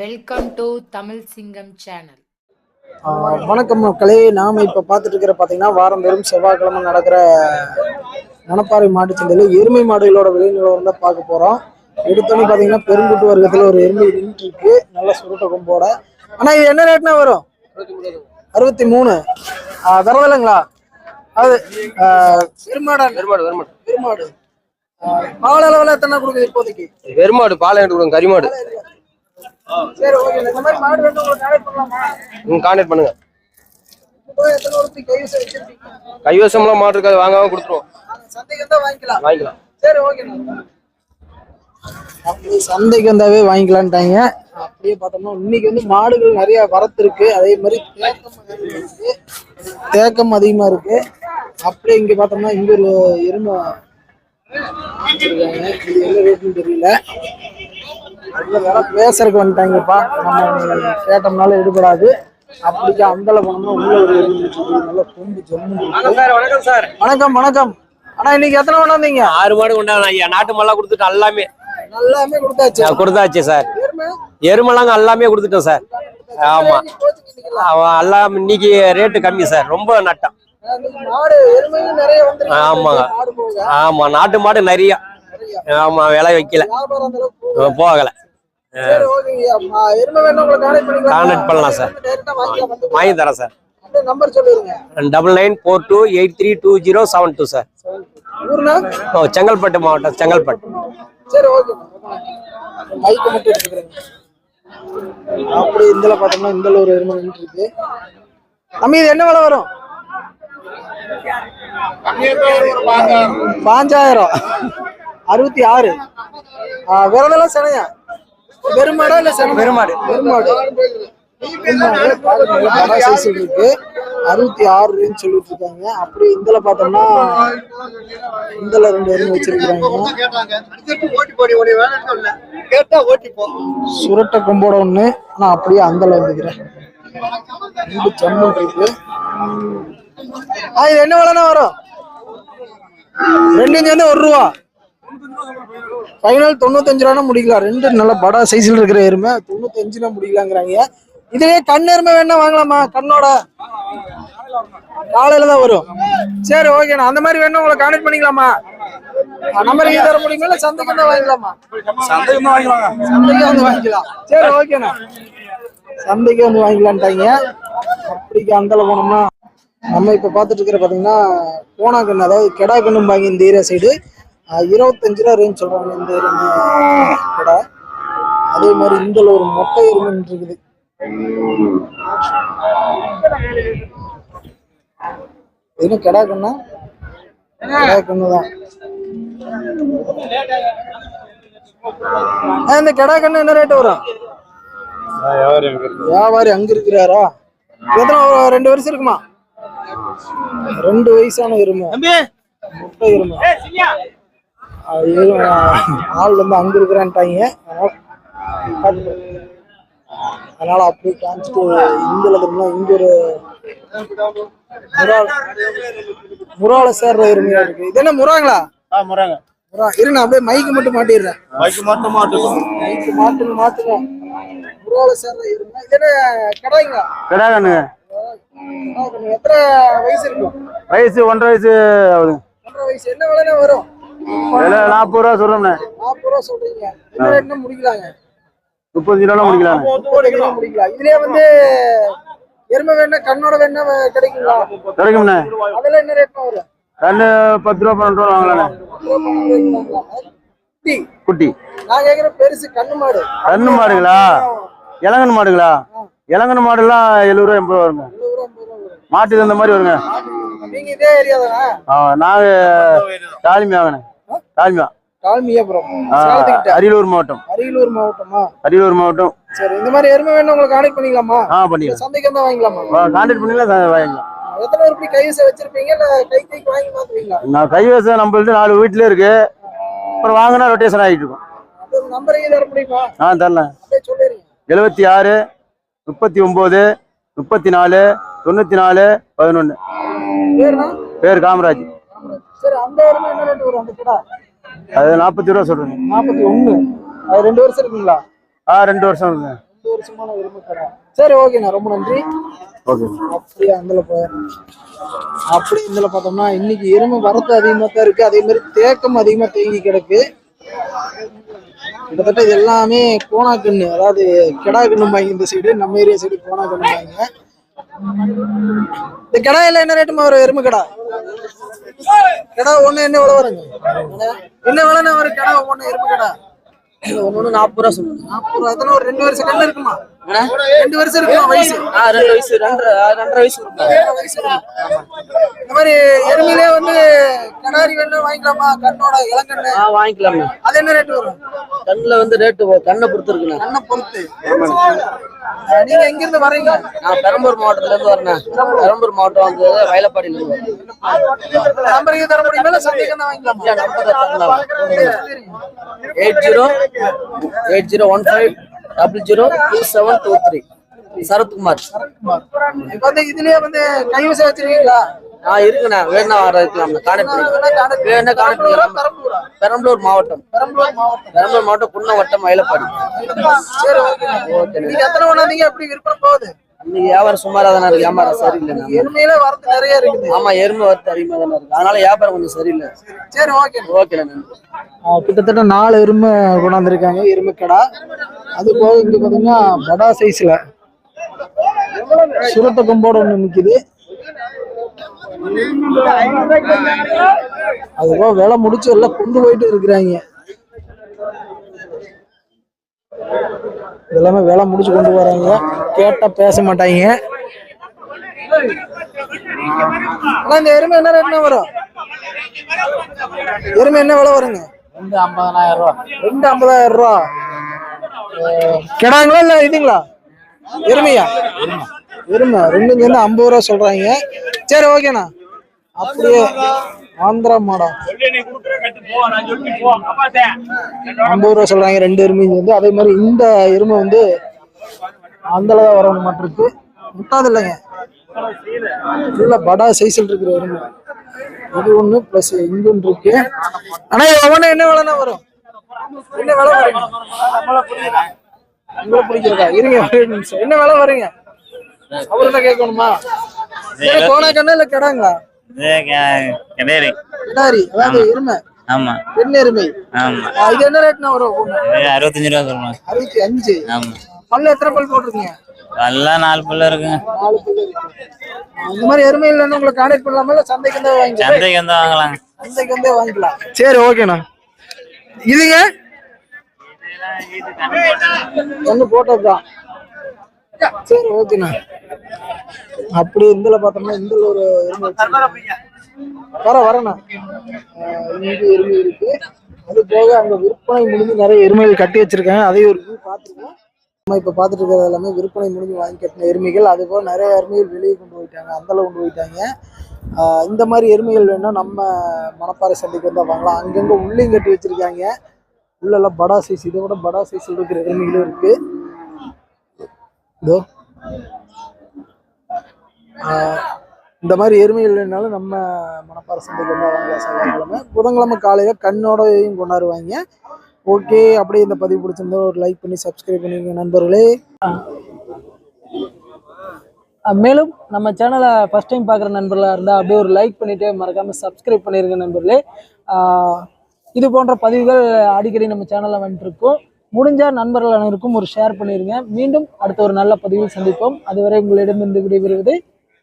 Welcome to Tamil சிங்கம் channel வணக்கம் மக்களே. நாம இப்ப பார்த்துட்டு இருக்கிற பாத்தீங்கன்னா வாரந்தோறும் செவ்வாய்க்கிழமை நடக்கிற மணப்பாறை மாட்டுச் சந்தையில எருமை மாடுகளோட விலை நிலவரம் தான் பார்க்க போறோம். எடுத்தோன்னு பாத்தீங்கன்னா பெருங்குட்டு வர்க்கத்துல ஒரு எருமை நின்று இருக்கு. நல்ல சுருட்ட கொம்போட. ஆனா இது என்ன ரேட்னா வரும்? அறுபத்தி மூணு. தரவில்லைங்களா அது பெருமாடா. வெறுமாடு வெறுமாடு பெருமாடு. பால் அளவுல எத்தனை கொடுக்குது இப்போதைக்கு? வெறுமாடு பாலை எடுத்து கொடுங்க கறிமாடு சரி ஓகே இந்த மாதிரி மாடு வேணும் உங்களுக்கு கான்டாக்ட் பண்ணலாமா? நீங்க கான்டாக்ட் பண்ணுங்க. கைவசம்லாம் மாடு இருக்காது வாங்காம கொடுத்துருவோம். வாங்கிக்கலாம். வாங்கிக்கலாம். சரி ஓகேண்ணா அப்படியே சந்தைக்கு வந்தாவே வாங்கிக்கலான்ட்டாங்க. அப்படியே பார்த்தோம்னா இன்னைக்கு வந்து மாடுகள் நிறைய வரத்து இருக்கு. அதே மாதிரி தேக்கம் அதிகமா இருக்கு. தேக்கம் அதிகமா இருக்கு. அப்படியே இங்க பார்த்தோம்னா இங்க ஒரு எருமை இது என்ன ரேட்னு தெரியல. பேசுறதுக்கு வந்துட்டாங்கப்பா. நம்ம கேட்டோம்னால எடுபடாது. அப்படிக்கா அந்தல போனோம்னா உள்ள ஒரு. நல்ல கொம்பு ஜம்மு வணக்கம் சார் வணக்கம் வணக்கம் அண்ணா இன்னைக்கு எத்தனை கொண்டாந்தீங்க ஆறு மாடு கொண்டாங்க ஐயா. நாட்டு மாலாம் கொடுத்துட்டு எல்லாமே. எல்லாமே கொடுத்தாச்சு. கொடுத்தாச்சு சார். எருமை. எருமெல்லாம் எல்லாமே கொடுத்துட்டோம் சார். ஆமா. எல்லாம். இன்னைக்கு ரேட்டு கம்மி சார். ரொம்ப நட்டம். ஆமாங்க. ஆமா நாட்டு மாடு நிறைய. ஆமா விலை வைக்கல. போகல? Contact பண்ணலாம் சார். வாங்கி தரேன் sir. Double nine four two eight three two zero seven two sir? ஓ செங்கல்பட்டு மாவட்டம் செங்கல்பட்டு. சரி, ஓகேண்ணா. mic மட்டும் எடுத்துக்கிறேங்க. அப்படி இந்தல பார்த்தோம்னா இந்தல ஒரு எருமை இருக்கு. தம்பி இது என்ன விலை வரும்? பாஞ்சாயிரம். அறுபத்தி ஆறு. விரதெல்லாம் சினையா? பெருமாடா இல்ல பெருமாடு பெருமாடு இருக்கு. அறுபத்தி ஆறு ரேஞ்ச் சொல்லிட்டு இருக்காங்க அப்படி இந்தல பார்த்தோம்னா இந்தல ரெண்டு எருமை வச்சிருக்காங்க சுரட்ட கொம்போட ஒண்ணு. ஆனா அப்படியே அந்தல வந்துக்கிறேன். ரெண்டு செம்மன் இருக்கு. இது என்ன விலைனா வரும்? ரெண்டு சேர்ந்து ஒரு ரூபா. ஃபைனல் தொண்ணூத்தஞ்சு ரூபா முடிக்கலாம். ரெண்டு நல்ல படா சைஸ்ல இருக்கிற எருமை. தொண்ணூத்தஞ்சுல முடிக்கலாங்கிறாங்க. இதுவே கண் எருமை வேணா வாங்கலாமா? கண்ணோட? காலையில தான் வரும். சரி ஓகேண்ணா அந்த மாதிரி வேணும் உங்களை கான்டாக்ட் பண்ணிக்கலாமா? நம்பர் தர முடியுமா? இல்ல சந்தைக்கு வந்து வாங்கிக்கலாமா? சந்தைக்கு வந்து வாங்கிக்கலாம். சரி ஓகேண்ணா சந்தைக்கு வந்து வாங்கிக்கலான்ட்டாங்க அப்படிக்கு அந்தல போனோம்னா நம்ம இப்ப பார்த்துட்டு இருக்கிற பாத்தீங்கன்னா கோணா கண்ணு அதாவது கெடா கண்ணும்பாங்க இந்த ஏரியா சைடு இருபத்தஞ்சு ரூபா ரேஞ்ச் சொல்றாங்க. இந்த எருமை கடை. அதே மாதிரி இந்தல ஒரு மொட்டை எருமைன்னு இருக்குது. இது கெடா கண்ணா? கெடா கண்ணு தான் இந்த கெடா கண்ணு என்ன ரேட் வரும்? வியாபாரி அங்க இருக்கிறாரா? எத்தனை ரெண்டு வருஷம் இருக்குமா? ரெண்டு வயசான எருமை முட்டை எருமை ஆள் வந்து அங்க இருக்கிறான்ட்டாங்க அதனால அதனால அப்படியே காமிச்சிட்டு இங்க எழுதுனா இங்க ஒரு முறால் முறால சேர்ற எருமையா இருக்கு. இது என்ன முறாங்களா? முறாங்க. முறா இருங்க அப்படியே மைக்கு மட்டும் மாட்டிடுறேன். பைக்கு மட்டும் மாட்டுக்கும் மைக்கு மாட்டுங்க மாட்டுங்க முறால சேர்ற எருமை இது என்ன கடாய்ங்களா? கிடாகண்ணு கடாய். எத்தனை வயசு இருக்கும்? வயசு ஒன்றரை வயசு ஆகுது ஒன்றரை வயசு. என்ன விலைனா வரும்? விலை நாற்பது ரூபா சொல்றோம்ண்ணே. நாற்பது ரூபா சொல்றீங்க. என்ன முடிக்கலாங்க. முடிக்கலாம் முப்பது கிலோ முடிக்கலாம் இதுலயே வந்து எருமை வேணா கண்ணோட வேணா கிடைக்குங்களா? கிடைக்கும்ண்ணே. அதெல்லாம் என்ன ரேட்னா வரும்? கண்ணு பத்து ரூபா பன்னெண்டு ரூபா வாங்கலாண்ணே. குட்டி. நான் கேக்குற பெருசு கண்ணு மாடு. கண்ணு மாடுங்களா? இளங்கன் மாடுங்களா? இளங்கன் மாடுலாம் எழுபது ரூபா எண்பது ரூபா வருங்க. மாட்டுக்கு அந்த மாதிரி வருங்க. நீங்க இதே ஏரியா தானே நாங்க தாலிமியா வாங்கண்ணே ஆ, சேலத்துக்கிட்ட. அரியலூர் மாவட்டம். அரியலூர் மாவட்டமா? அரியலூர் மாவட்டம். சரி இந்த மாதிரி எருமை வேணும் உங்களுக்கு கான்டெக்ட் பண்ணிக்கலாமா? ஆ பண்ணிக்கலாம். சந்தைக்கு வந்தா வாங்கிக்கலாமா? கான்டாக்ட் பண்ணிக்கலாம் வாங்கிக்கலாம். எத்தனை உருப்படி கைவசம் வச்சிருப்பீங்க? இல்ல கை கைக்கு வாங்கி மாத்துவீங்களா? நான் கைவசம் நம்மள்ட்ட நாலு வீட்லயே இருக்கு. அப்புறம் வாங்கினா ரொட்டேஷன் ஆகிட்டு இருக்கும். அது நம்பரையும் தர முடியுமா? ஆ தரலாம். எழுபத்தி ஆறு முப்பத்தி ஒம்பது முப்பத்தி நாலு தொண்ணூற்றி நாலு பதினொன்று பேருனா பேர் காமராஜ். சரி அந்த என்ன ரேட் வரும் அந்த அது நாற்பத்தி ரூபா சொல்கிறேங்க நாற்பத்தி ஒண்ணு. அது ரெண்டு வருஷம் இருக்குங்களா? ஆ ரெண்டு வருஷம் இருக்குங்க. ரெண்டு வருஷமான எருமை கடை சரி ஓகேண்ணா ரொம்ப நன்றி. ஓகே அப்படியே அந்தல போயிடுறேன் அப்படி இதுல பார்த்தோம்னா இன்னைக்கு எருமை வரத்து அதிகமா தான் இருக்கு. அதே மாதிரி தேக்கம் அதிகமா தேங்கி கிடக்கு. கிட்டத்தட்ட இது எல்லாமே கோணாக்கண்ணு அதாவது கிடா கண்ணும்பாங்க இந்த சைடு நம்ம ஏரியா சைடு கோணா கண்ணும்பாங்க இந்த கிடாயில என்ன ரேட்டுமா வரும் எருமை கடா? கிடா ஒண்ணு என்ன விலை வருங்க? என்ன விலைன்னு ஒரு கிடா ஒண்ணு எருமை கடா? ஒன்று நாற்பது ரூபா சொல்லுங்க. நாற்பது ரூபா. எத்தனை ஒரு ரெண்டு வருஷம் கண்ணு இருக்குமா? ரெண்டு வருஷம் இருக்குமா வயசு? ஆ ரெண்டு வயசு ரெண்டரை ரெண்டரை வயசு இருக்கும். இந்த மாதிரி எருமையிலே வந்து கடாரி வேணும் வாங்கிக்கலாமா? கண்ணோட இளங்கண்ணு? ஆ அது என்ன ரேட் வரும்? கண்ணில் வந்து ரேட்டு கண்ணை பொறுத்து இருக்குண்ணா. கண்ணை பொறுத்து. நீங்க எங்க இருந்து வர்றீங்க? நான் பெரம்பூர் மாவட்டத்துல இருந்து வரேன் பெரம்பூர் மாவட்டம் வந்து வரேன் நம்பர் தர முடியுமா? சந்தைக்கு தான் eight zero eight zero one five double zero two seven two three. Sarathkumar. இப்ப வந்து இதுலயே வந்து கைவசம் வச்சிருக்கீங்களா? ஆ இருக்குண்ணா. வேணா பண்ணிக்கலாம் வேணா கான்டெக்ட் பண்ணிக்கலாம். பெரம்பலூரா பெரம்பலூர் மாவட்டம் பெரம்பலூர் மாவட்டம். பெரம்பலூர் மாவட்டம் குன்ன வட்டம் வயலப்பாடி சரி ஓகே நீங்க எத்தனை ஒண்ணாந்தீங்க எப்படி விற்பனை போகுது? இன்னைக்கு வியாபாரம் சுமாரா தானே இருக்கு. வியாபாரம் சரியில்லைண்ணா. எருமையில வரது நிறைய இருக்குது. ஆமா எருமை வரத்து அதிகமாக தானே இருக்கு. அதனால வியாபாரம் கொஞ்சம் சரியில்லை. சரி ஓகே ஓகேண்ணா நன்றி. கிட்டத்தட்ட நாலு எருமை கொண்டாந்துருக்காங்க. எருமை கடா. அது போக இங்க பாத்தீங்கன்னா படா சைஸ்ல சுரட்ட கொம்போட ஒண்ணு நிக்குது. அது போக வேலை முடிச்சு எல்லாம் கொண்டு போயிட்டு இருக்கிறாங்க. இதெல்லாமே வேலை முடிச்சு கொண்டு வராங்க. கேட்டா பேச மாட்டாங்க. ஆனா இந்த எருமை என்ன ரேட்னா வரும்? எருமை என்ன விலை வருங்க? ரெண்டு ஐம்பதனாயிரம் ரூபா. ரெண்டு ஐம்பதாயிரம் ரூபா. கிடாங்களா இல்ல இதுங்களா? எருமையா? எருமை. ரெண்டும் சேர்ந்து ஐம்பது ரூபா சொல்றாங்க. சரி ஓகேண்ணா அப்படியே ஆந்திரா மாடா ஐம்பது ரூபா சொல்றாங்க ரெண்டு எருமையும் சேர்ந்து அதே மாதிரி இந்த எருமை வந்து அந்தளவு தான் வரணும் இருக்கு. முட்டாது இல்லைங்க நல்ல படா சைஸில் இருக்கிற எருமை. இது ஒண்ணு பிளஸ் இங்கு ஒன்று இருக்கு. ஆனா இது ஒவ்வொன்றும் என்ன விலைன்னா வரும்? என்ன விலை வருங்க உங்களை பிடிக்கிறதா? இருங்க என்ன விலை வருங்க அவர்கிட்ட கேட்கணுமா? கோணா கண்ணா இல்ல கிடாங்களா? கிடையாது கிடாரி. அதாவது எருமை. ஆமா. பெண் எருமை ஆமா இது என்ன ரேட்னா வரும்? அறுபத்தஞ்சு ரூபா சொல்லணும் அறுபத்தி அஞ்சு. ஆமா. பல்லு எத்தனை பல் போட்டிருக்கீங்க? எல்லாம் நாலு பல்ல இருக்குங்க. நாலு பல்லு இருக்கு. இந்த மாதிரி எருமை இல்லைன்னு உங்களை கான்டாக்ட் பண்ணலாமா? இல்ல சந்தைக்கு வந்து வாங்கிக்கலாம்? சந்தைக்கு வந்து வாங்கலாங்க சந்தைக்கு வந்து வாங்கிக்கலாம். சரி ஓகேண்ணா. இதுங்க? போட்டதுதான். சரி ஓகேண்ணா. அப்படி இந்துல பார்த்தோம்னா இந்துல ஒரு. வர வரண்ணா. இங்க எருமை இருக்கு. அது போக அங்க விற்பனை முடிஞ்சு நிறைய எருமைகள் கட்டி வச்சிருக்காங்க. அதையும் ஒரு view பார்த்துருக்கோம். நம்ம இப்ப பார்த்துட்டு இருக்கிறது எல்லாமே விற்பனை முடிஞ்சு வாங்கி கட்டின எருமைகள். அது போக நிறைய எருமைகள் வெளியே கொண்டு போயிட்டாங்க. அந்தல கொண்டு போயிட்டாங்க. இந்த மாதிரி எருமைகள் வேணா நம்ம மணப்பாறை சந்தைக்கு வந்தா வாங்கலாம். அங்கங்க உள்ளேயும் கட்டி வச்சிருக்காங்க. உள்ள எல்லாம் படா சைஸ் இதை விட படா சைஸ் இருக்கிற எருமைகளும் இருக்கு. இதோ. இந்த மாதிரி எருமைகள் வேணாலும் நம்ம மணப்பாறை சந்தைக்கு வந்தா செவ்வாய்க்கிழமை புதன்கிழமை காலையில் கண்ணோடையும் கொண்டாடுவாங்க. ஓகே அப்படியே இந்த பதிவு பிடிச்சிருந்தா ஒரு லைக் பண்ணி சப்ஸ்கிரைப் பண்ணிங்க நண்பர்களே. மேலும் நம்ம சேனலை ஃபஸ்ட் டைம் பார்க்குற நண்பர்களாக இருந்தால் அப்படியே ஒரு லைக் பண்ணிவிட்டு மறக்காமல் சப்ஸ்கிரைப் பண்ணிடுங்க நண்பர்களே. இது போன்ற பதிவுகள் அடிக்கடி நம்ம சேனலில் வந்துட்டுருக்கோம் முடிஞ்சால் நண்பர்கள் அனைவருக்கும் ஒரு ஷேர் பண்ணிடுங்க மீண்டும் அடுத்த ஒரு நல்ல பதிவில் சந்திப்போம். அதுவரை உங்களிடமிருந்து விடைபெறுவது